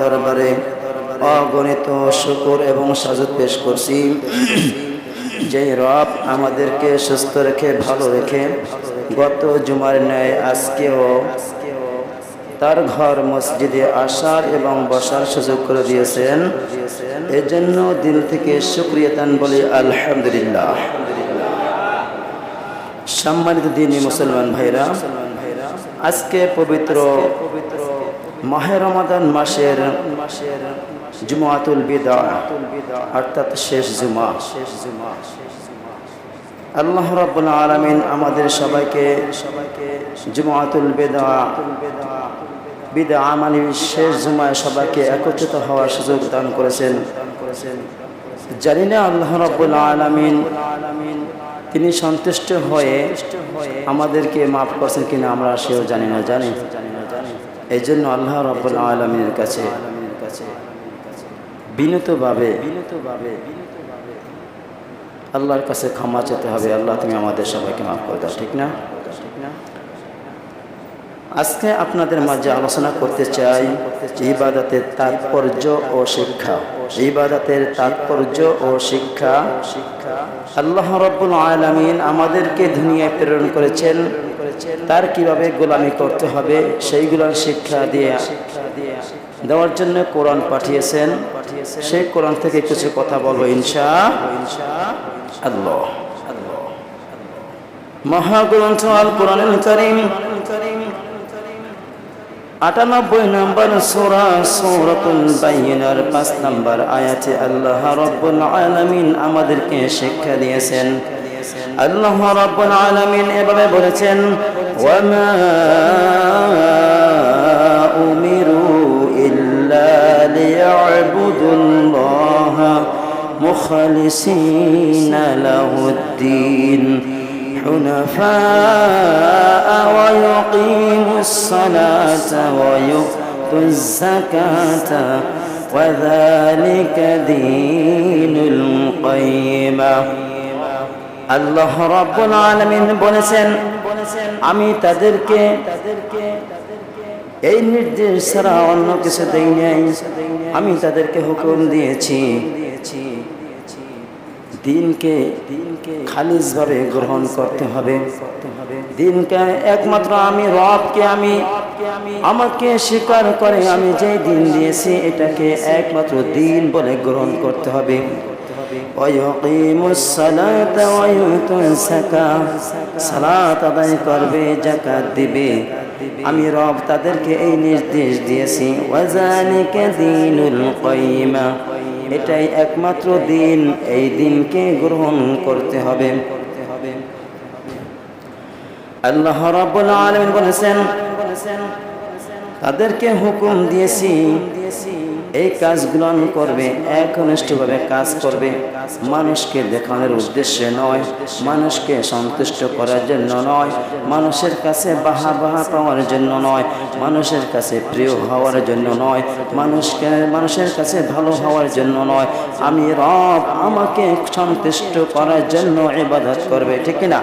দরবারে অগণিত এবং সাজত পেশ করছি। রব আমাদেরকে সুস্থ রেখে, ভালো রেখে গত জুমার আজকেও তার ঘর মসজিদে আসার এবং বসার সুযোগ করে দিয়েছেন। এজন্য দিল থেকে শুক্রিয়া তান বলি আলহামদুলিল্লাহ। সম্মানিত দিনী মুসলমান ভাইরা আজকে পবিত্র মাহে রমাদান মাসের মাসের জুমাতুল বিদা, অর্থাৎ শেষ জুমা। শেষ জুমা আল্লাহ রাব্বুল আলামিন আমাদের সবাইকে সবাইকে জুমাতুল বিদা বিদা আমানি শেষ জুমায় সবাইকে একত্রিত হওয়ার সুযোগ দান করেছেন। জানি না আল্লাহ রাব্বুল আলামিন তিনি সন্তুষ্ট হয়ে আমাদেরকে মাফ করছেন কিনা আমরা সেও জানি না জানি। এই জন্য আল্লাহ রব্বুল আলমিনের কাছে বিনতভাবে বিনীতভাবে আল্লাহর কাছে ক্ষমা চেতে হবে। আল্লাহ তুমি আমাদের সবাইকে মাফ করে দাও ঠিক না? আজকে আপনাদের মাঝে আলোচনা করতে চাই ইবাদতের তাৎপর্য ও শিক্ষা। ইবাদতের তাৎপর্য ও শিক্ষা। আল্লাহ রব্বুল আলমিন আমাদেরকে দুনিয়ায় প্রেরণ করেছেন। তার কীভাবে গোলামি করতে হবে সেইগুলোর শিক্ষা দিয়ে দেওয়ার জন্য কোরআন পাঠিয়েছেন। সেই কোরআন থেকে কিছু কথা বলব ইনশা আল্লাহ। মহাগ্রন্থ আল কোরআন করিম আটানব্বই নম্বর সোরা সৌরতুল বাইনার, পাঁচ নম্বর আয়াতে আল্লাহ রব্বুল আলমিন আমাদেরকে শিক্ষা দিয়েছেন। আল্লাহ রব্বুল আলমিন এভাবে বলেছেন, ওয়ামা উমিরু ইল্লা লিয়াবুদুল্লাহ মুখলিসিনা লাহুদ্দিন। حنفاء ويقيموا الصلاة ويؤتوا الزكاة وذلك دين القيمة আল্লাহ রব্বুল আলামিন বলেছেন আমি তাদেরকে এই নির্দেশ ছাড়া অন্য কিছু দেই নাই আমি তাদেরকে হুকুম দিয়েছি দিনকে খালিজভাবে গ্রহণ করতে হবে। দিনকে একমাত্র আমি, রবকে আমি, আমাকে স্বীকার করে আমি যে দিন দিয়েছি, এটাকে একমাত্র দিন বলে গ্রহণ করতে হবে। করবে জাকাত দিবে। আমি রব তাদেরকে এই নির্দেশ দিয়েছি। দিনুল এটাই একমাত্র দিন, এই দিনকে গ্রহণ করতে হবে। আল্লাহ রাব্বুল আলামিন বলেছেন, তাদেরকে হুকুম দিয়েছি এই কাজগুলো করবে, একনিষ্ঠভাবে কাজ করবে। মানুষকে দেখানোর উদ্দেশ্যে নয়, মানুষকে সন্তুষ্ট করার জন্য নয়, মানুষের কাছে বাহা বাহা পাওয়ার জন্য নয়, মানুষের কাছে প্রিয় হওয়ার জন্য নয়, মানুষকে, মানুষের কাছে ভালো হওয়ার জন্য নয়। আমি রব আমাকে সন্তুষ্ট করার জন্য ইবাদত করবে, ঠিক না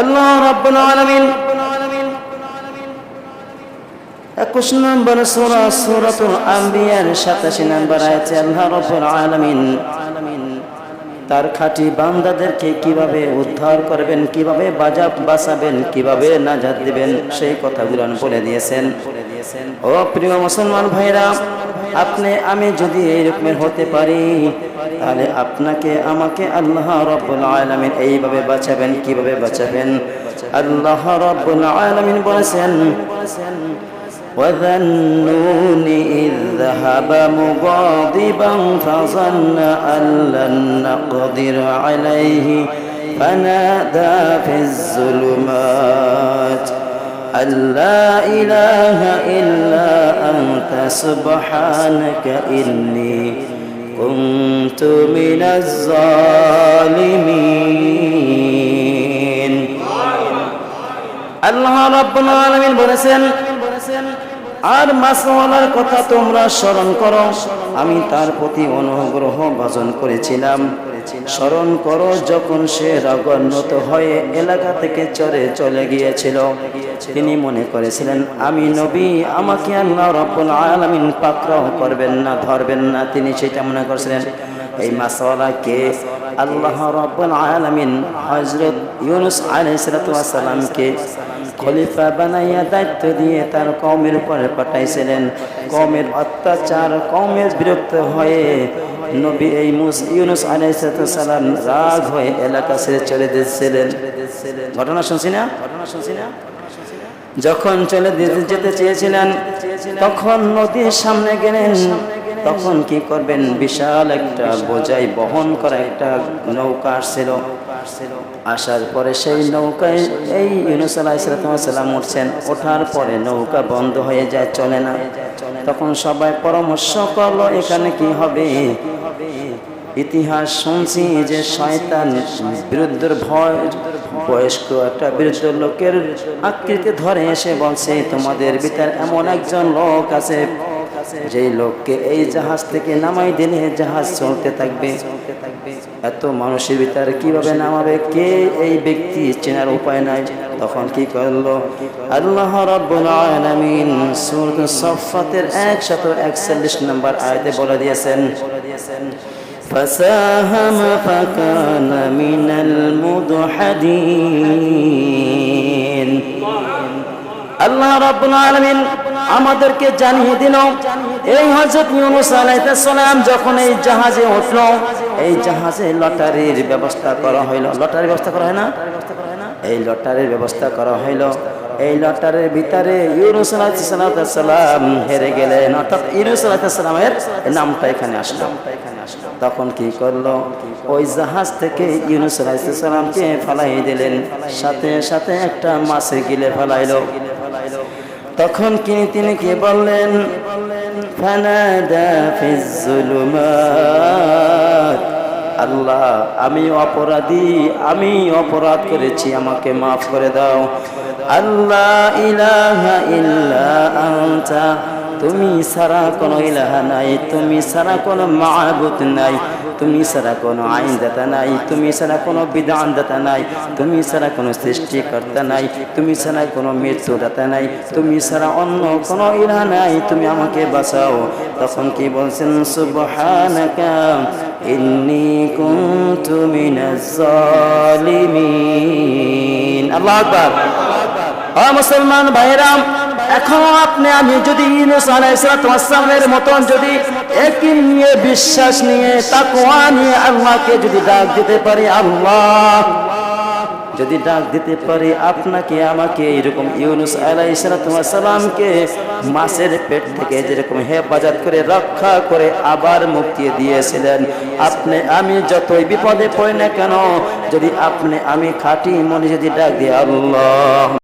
আল্লাহ রাব্বুল আলামিন একুশ নম্বর সোরা, সুরাতুল আম্বিয়ার সাতাশি নম্বর আয়াতে আল্লাহ রব্বুল আলামিন তার খাঁটি বান্দাদেরকে কীভাবে উদ্ধার করবেন, কীভাবে বাজা বাঁচাবেন, কীভাবে নাজাত দিবেন, সেই কথাগুলো বলে দিয়েছেন। ও প্রিয় মুসলমান ভাইরা, আপনি, আমি যদি এই রকমের হতে পারি, তাহলে আপনাকে, আমাকে আল্লাহ রব্বুল আলামিন এইভাবে বাঁচাবেন, কীভাবে বাঁচাবেন? আল্লাহ রব্বুল আলামিন বলেছেন وذا النون إذ ذهب مغاضبا فظن أن لن نقدر عليه فنادى في الظلمات أن لا إله إلا أنت سبحانك إني كنت من الظالمين الله رب العالمين বলেছেন আর মাসওয়ালার কথা তোমরা স্মরণ করো। আমি তার প্রতি অনুগ্রহ ভাজন করেছিলাম। স্মরণ করো, যখন সে রাগান্বিত হয়ে এলাকা থেকে চরে চলে গিয়েছিল। তিনি মনে করেছিলেন, আমি নবী, আমাকে আল্লাহ রব্বুল আলামিন পাকড়াও করবেন না, ধরবেন না। তিনি সেটা মনে করেছিলেন, এই মাসালাকে আল্লাহ রব্বুল আলামিন হযরত ইউনুস আলাইহিস সালামকে খলিফা বানাইয়া দায়িত্ব দিয়ে তার কওমের উপরে পাঠাইছিলেন। কমের অত্যাচার, কওমের বিরক্ত হয়ে নবী এই মুস ইউনুস আলাইহিস সালাম রাগ হয়ে এলাকা ছেড়ে চলে দিয়েছিলেন। ঘটনা শুনছি না? ঘটনা শুনছি না যখন চলে যেতে চেয়েছিলেন, তখন নদীর সামনে গেলেন। তখন কি করবেন? বিশাল একটা বোঝাই বহন করা একটা নৌকা আসছিল। আসার পরে সেই নৌকায় এই ইউনুস উঠছেন। ওঠার পরে নৌকা বন্ধ হয়ে যায়, চলে না। তখন সবাই পরামর্শ করল, এখানে কি হবে? ইতিহাস শুনছি যে শয়তান বিরুদ্ধের ভয়, বয়স্ক একটা বিরুদ্ধ লোকের আকৃতি ধরে এসে বলছে, তোমাদের ভিতর এমন একজন লোক আছে যেই লোককে এই জাহাজ থেকে নামাই দিলে জাহাজ চলতে থাকবে এত মানুষের ভিতরে কিভাবে নামাবে কে এই ব্যক্তি চেনার উপায় নাই তখন কি করলো আল্লাহ রাব্বুল আলামিন সূরা সাফফাতের 141 নম্বর আয়াতে বলে দিয়েছেন فساهم فكان من المدحدين আল্লাহ রাব্বুল আলামিন আমাদেরকে জানিয়ে দিল, এই হযরত ইউনূস আলাইহিস সালাম যখন এই জাহাজে উঠল, এই জাহাজে লটারির ব্যবস্থা করা হইল। লটারির ব্যবস্থা করা হয় না? এই লটারির ব্যবস্থা করা হইল। এই লটারির ভিতরে ইউনুস আলাইহিস সালাম হেরে গেলেন। অর্থাৎ ইউনুস আলাইহিস সালামের নামটা এখানে আসলো। তখন কি করল? ওই জাহাজ থেকে ইউনুস আলাইহিস সালামকে ফালাই দিলেন। সাথে সাথে একটা মাছে গিলে ফালাইলো। তখন কি তিনি কি বললেন? আল্লাহ, আমি অপরাধী, আমি অপরাধ করেছি, আমাকে মাফ করে দাও। আল্লাহ ইলাহা ইল্লা আনতা। তুমি সারা কোনো ইলাহা নাই, তুমি সারা কোনো মাহবুদ নাই, তুমি সারা কোনো আইনদাতা নাই, তুমি সারা কোনো বিধানদাতা নাই, তুমি সারা কোনো সৃষ্টিকর্তা নাই, তুমি সারা কোনো মৃত্যুদাতা নাই, তুমি সারা অন্য কোনো ইলাহা নাই, তুমি আমাকে বাঁচাও। তখন কি বলছেন? সুবহানাকা, ইন্নী কুনতু মিনাজ জালিমিন। আল্লাহু আকবার। ও মুসলমান ভাইরাম এখন আপনি, আমি যদি ইউনুস মতন যদি একই নিয়ে বিশ্বাস নিয়ে, তাকওয়া নিয়ে আল্লাহকে যদি ডাক দিতে পারি, আল্লাহ। যদি ডাক দিতে পারি, আপনাকে, আমাকে এরকম ইউনুস আলাইসালামকে মাছের পেট থেকে যেরকম হেফাজত করে, রক্ষা করে আবার মুক্তি দিয়েছিলেন। আপনি, আমি যতই বিপদে পড়ি না কেন, যদি আপনি, আমি খাঁটি মনে যদি ডাক দিই, আল্লাহ।